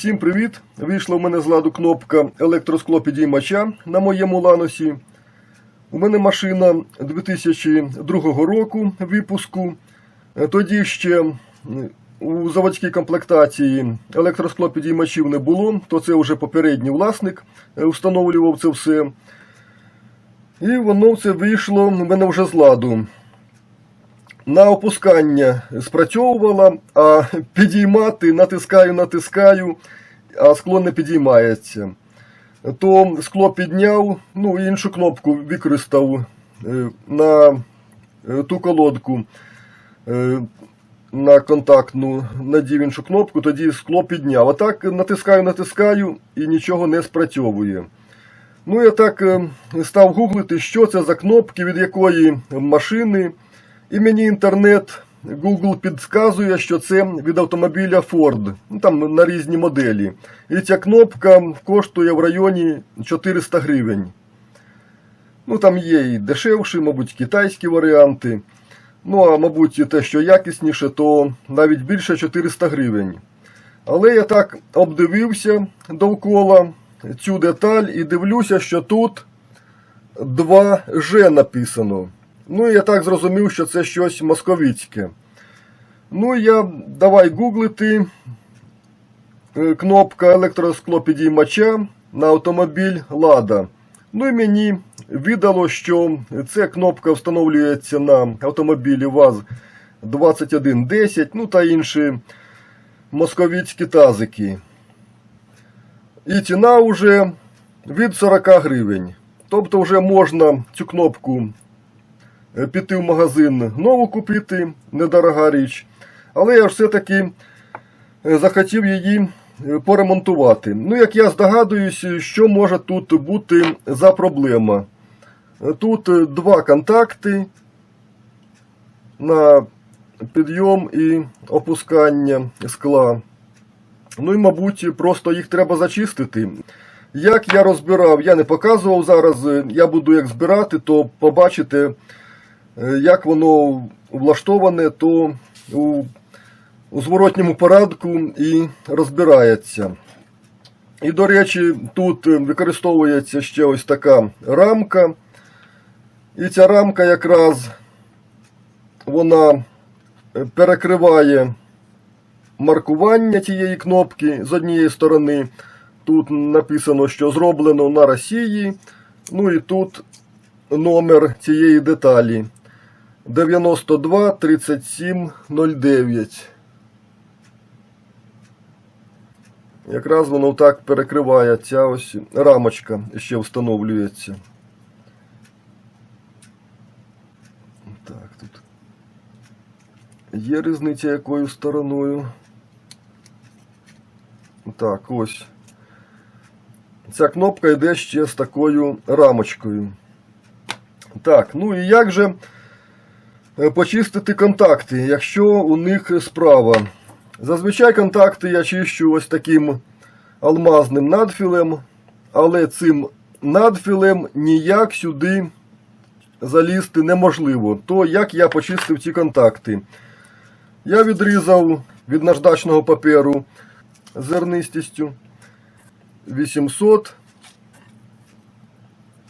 Всім привіт! Вийшла в мене з ладу кнопка електроскло підіймача на моєму ланосі. У мене машина 2002 року випуску. Е, Тоді ще у заводській комплектації електроскло підіймачів не було, то це вже попередній власник е, встановлював це все. І воно це вийшло в мене вже з ладу. На опускання спрацьовувала, а підіймати натискаю, натискаю, а скло не підіймається. То скло підняв, ну іншу кнопку використав е, на е, ту колодку е, на контактну, надів іншу кнопку, тоді скло підняв. А так натискаю, натискаю і нічого не спрацьовує. Ну, я так став гуглити, що це за кнопки, від якої машини. І мені інтернет Google підказує, що це від автомобіля Ford. Ну, там на різні моделі. І ця кнопка коштує в районі 400 гривень. Ну, там є і дешевші, мабуть, китайські варіанти. Ну, а мабуть, і те, що якісніше, то навіть більше 400 гривень. Але я так обдивився довкола цю деталь і дивлюся, що тут 2G написано. Ну, я так зрозумів, що це щось московицьке. Ну, я давай гуглити. Е, Кнопка електросклопідіймача на автомобіль Лада. Ну і мені віддало, що ця кнопка встановлюється на автомобілі ВАЗ-2110, ну та інші московицькі тазики. І ціна вже від 40 гривень. Тобто вже можна цю кнопку піти в магазин нову купити, недорога річ. Але я все-таки е, захотів її е, поремонтувати. Ну, як я здогадуюсь, що може тут бути за проблема. Е, Тут е, два контакти на підйом і опускання скла. Ну і, мабуть, просто їх треба зачистити. Як я розбирав, я не показував зараз. е, Я буду як збирати, то побачите, е, як воно влаштоване, то у, у зворотньому порядку і розбирається. І, до речі, тут е, використовується ще ось така рамка. І ця рамка якраз вона е, перекриває маркування цієї кнопки з однієї сторони. Тут написано, що зроблено на Росії. Ну і тут номер цієї деталі 92 37 09. Якраз воно так перекриває ця ось рамочка ще встановлюється. Так, тут є різниця якою стороною. Так, ось. Ця кнопка йде ще з такою рамочкою. Так, ну і як же почистити контакти, якщо у них справа? Зазвичай контакти я чищу ось таким алмазним надфілем, але цим надфілем ніяк сюди залізти неможливо. То як я почистив ці контакти? Я відрізав від наждачного паперу зернистістю 800.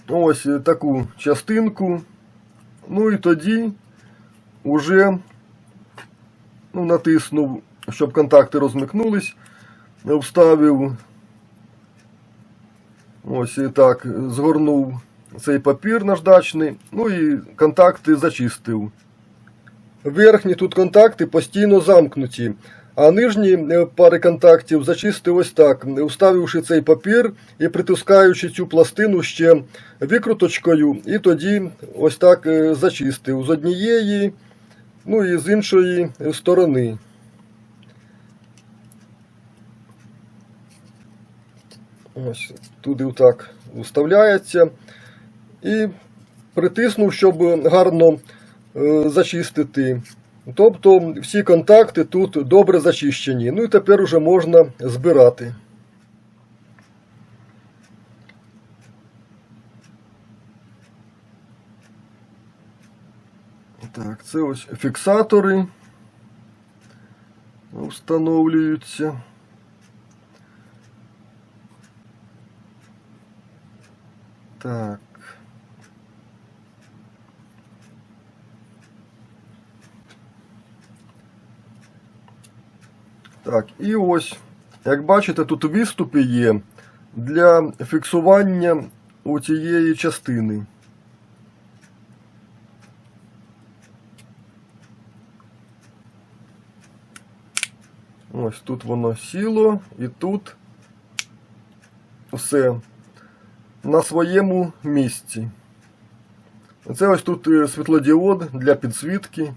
Ось таку частинку. Ну і тоді уже ну, натиснув, щоб контакти розмикнулись, вставив. Ось і так, згорнув цей папір наждачний, ну і контакти зачистив. Верхні тут контакти постійно замкнуті, а нижні е, пари контактів зачистив ось так, вставивши цей папір і притискаючи цю пластину ще викруточкою, і тоді ось так е, зачистив з однієї, ну і з іншої сторони. Ось туди отак вставляється. І притиснув, щоб гарно е, зачистити. Тобто всі контакти тут добре зачищені. Ну і тепер уже можна збирати. Так, це ось фіксатори встановлюються. Так. Так, і ось, як бачите, тут виступи є для фіксування у цієї частини. Ось тут воно сіло і тут все на своєму місці. Це ось тут е, світлодіод для підсвітки.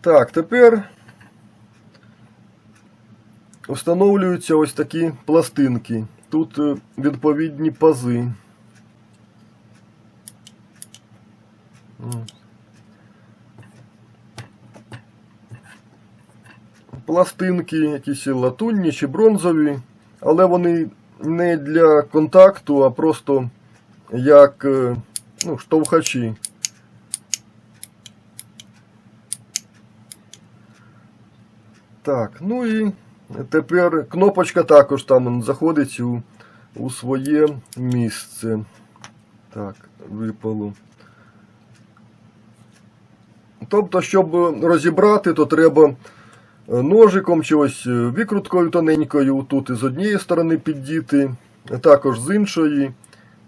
Так, тепер встановлюються ось такі пластинки. Тут е, відповідні пази. Пластинки якісь латунні чи бронзові, але вони не для контакту, а просто як е, ну, штовхачі. Так, ну і тепер кнопочка також там заходить у, у своє місце. Так, випало. Тобто, щоб розібрати, то треба ножиком чи ось е, викруткою тоненькою тут із однієї сторони піддіти, також з іншої,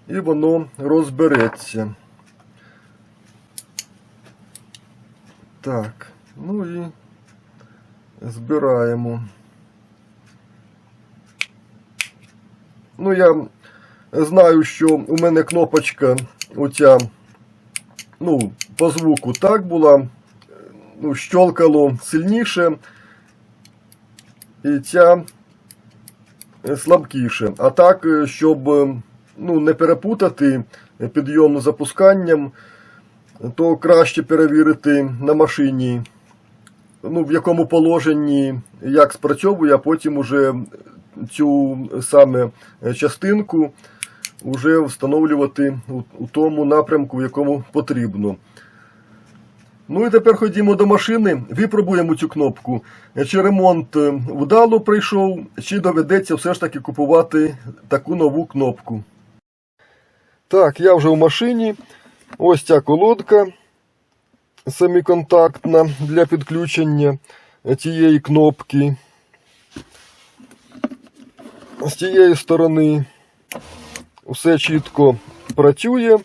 і воно розбереться. Так, ну і збираємо. Ну, я знаю, що у мене кнопочка оця, ну, по звуку так була, ну, щолкало сильніше, ця слабкіше. А так, е, щоб е, ну, не перепутати підйом з запусканням, то краще перевірити на машині, ну, в якому положенні як спрацьовує, а потім уже цю саме частинку вже встановлювати у тому напрямку, в якому потрібно. Ну і тепер ходімо до машини, випробуємо цю кнопку. Чи ремонт е, вдало прийшов, чи доведеться все ж таки купувати таку нову кнопку. Так, я вже в машині. Ось ця колодка семиконтактна для підключення цієї кнопки. З цієї сторони все чітко працює.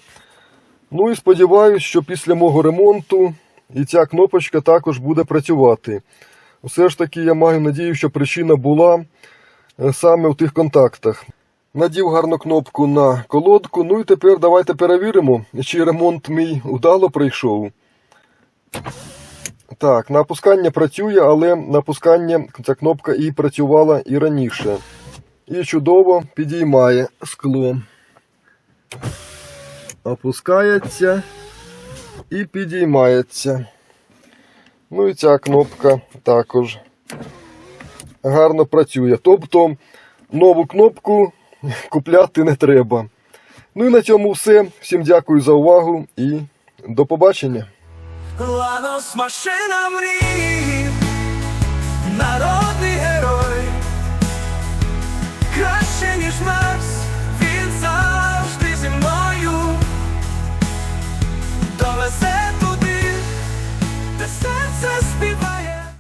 Ну і сподіваюся, що після мого ремонту і ця кнопочка також буде працювати. Все ж таки, я маю надію, що причина була е, саме в тих контактах. Надів гарну кнопку на колодку. Ну і тепер давайте перевіримо, чи ремонт мій удало прийшов. Так, на опускання працює, але на опускання ця кнопка і працювала і раніше. І чудово підіймає скло. Опускається і підіймається. Ну і ця кнопка також гарно працює. Тобто нову кнопку купляти не треба. Ну і на цьому все. Всім дякую за увагу і до побачення. Ланос машина мрій, народ